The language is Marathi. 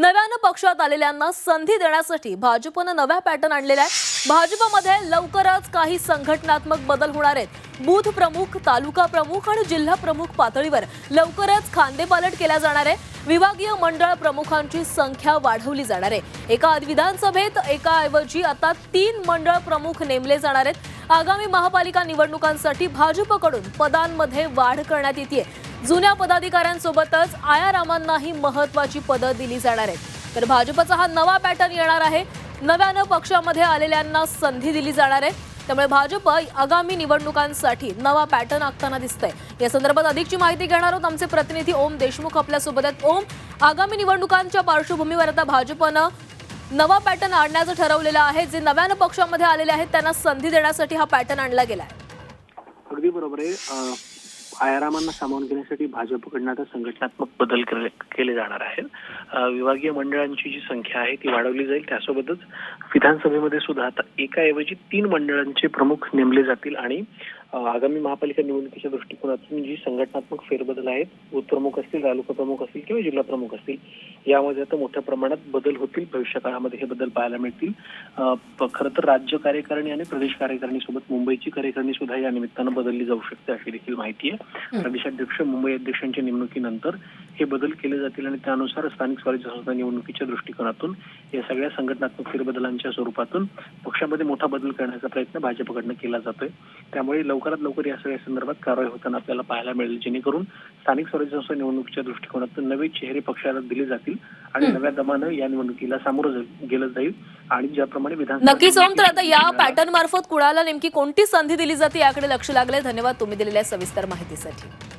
नव्यानं पक्षात आलेल्यांना संधी देण्यासाठी भाजपनं नव्या पॅटर्न आणलेला आहे भाजपमध्ये लवकरच काही संघटनात्मक बदल होणार आहेत. बूथ प्रमुख तालुका प्रमुख आणि जिल्हा प्रमुख पातळीवर लवकरच खांदेपालट केल्या जाणार आहे विभागीय मंडळ प्रमुखांची संख्या वाढवली जाणार आहे. एका विधानसभेत एकाऐवजी आता तीन मंडळ प्रमुख नेमले जाणार आहेत. आगामी महापालिका निवडणुकांसाठी भाजपकडून पदांमध्ये वाढ करण्यात येते जुन्या पदाधिकाऱ्यांसोबतच आयारामांनाही महत्वाची पदं दिली जाणार आहेत. तर भाजपचा हा नवा पॅटर्न येणार आहे. नव्यानं पक्षामध्ये आलेल्यांना संधी दिली जाणार आहे. त्यामुळे भाजप आगामी निवडणुकांसाठी नवा पॅटर्न आखताना दिसतंय. या संदर्भात अधिकची माहिती घेणार आहोत आमचे प्रतिनिधी ओम देशमुख आपल्यासोबत आहेत. ओम आगामी निवडणुकांच्या पार्श्वभूमीवर आता भाजपनं नवा पॅटर्न आणण्याचं ठरवलेलं आहे. जे नव्यानं पक्षामध्ये आलेले आहेत त्यांना संधी देण्यासाठी हा पॅटर्न आणला गेलाय. अगदी बरोबर आहे. आयारामांना सामावून घेण्यासाठी भाजपकडनं आता संघटनात्मक बदल केले केले जाणार आहेत. विभागीय मंडळांची जी संख्या आहे ती वाढवली जाईल. त्यासोबतच विधानसभेमध्ये सुद्धा आता एकाऐवजी तीन मंडळांचे प्रमुख नेमले जातील आणि आगामी महापालिका निवडणुकीच्या दृष्टिकोनातून जी संघटनात्मक फेरबदल आहेत बूथ प्रमुख असतील तालुका प्रमुख असतील किंवा जिल्हा प्रमुख असतील यामध्ये आता मोठ्या प्रमाणात बदल होतील. भविष्य काळामध्ये हे बदल पाहायला मिळतील. अं, खरं तर राज्य कार्यकारिणी आणि प्रदेश कार्यकारिणी सोबत मुंबईची कार्यकारिणी सुद्धा या निमित्तानं बदलली जाऊ शकते अशी देखील माहिती आहे. प्रदेशाध्यक्ष मुंबई अध्यक्षांच्या नेमणुकीनंतर हे बदल केले जातील आणि त्यानुसार स्थानिक स्वराज्य संस्था निवडणुकीच्या दृष्टिकोनातून या सगळ्या संघटनात्मक फेरबदलांच्या स्वरूपातून पक्षामध्ये मोठा बदल करण्याचा प्रयत्न भाजपकडनं केला जातोय. त्यामुळे लवकरात लवकर या सगळ्या संदर्भात कारवाई होताना आपल्याला पाहायला मिळेल. जेणेकरून स्थानिक स्वराज्य संस्था निवडणुकीच्या दृष्टिकोनातून नवे चेहरे पक्षाला दिले जातील आणि नव्या दमानं या निवडणुकीला सामोरं गेलं जाईल आणि ज्याप्रमाणे विधान नक्कीच तर आता या पॅटर्न मार्फत कुणाला नेमकी कोणती संधी दिली जाते याकडे लक्ष लागले धन्यवाद तुम्ही दिलेल्या सविस्तर माहितीसाठी.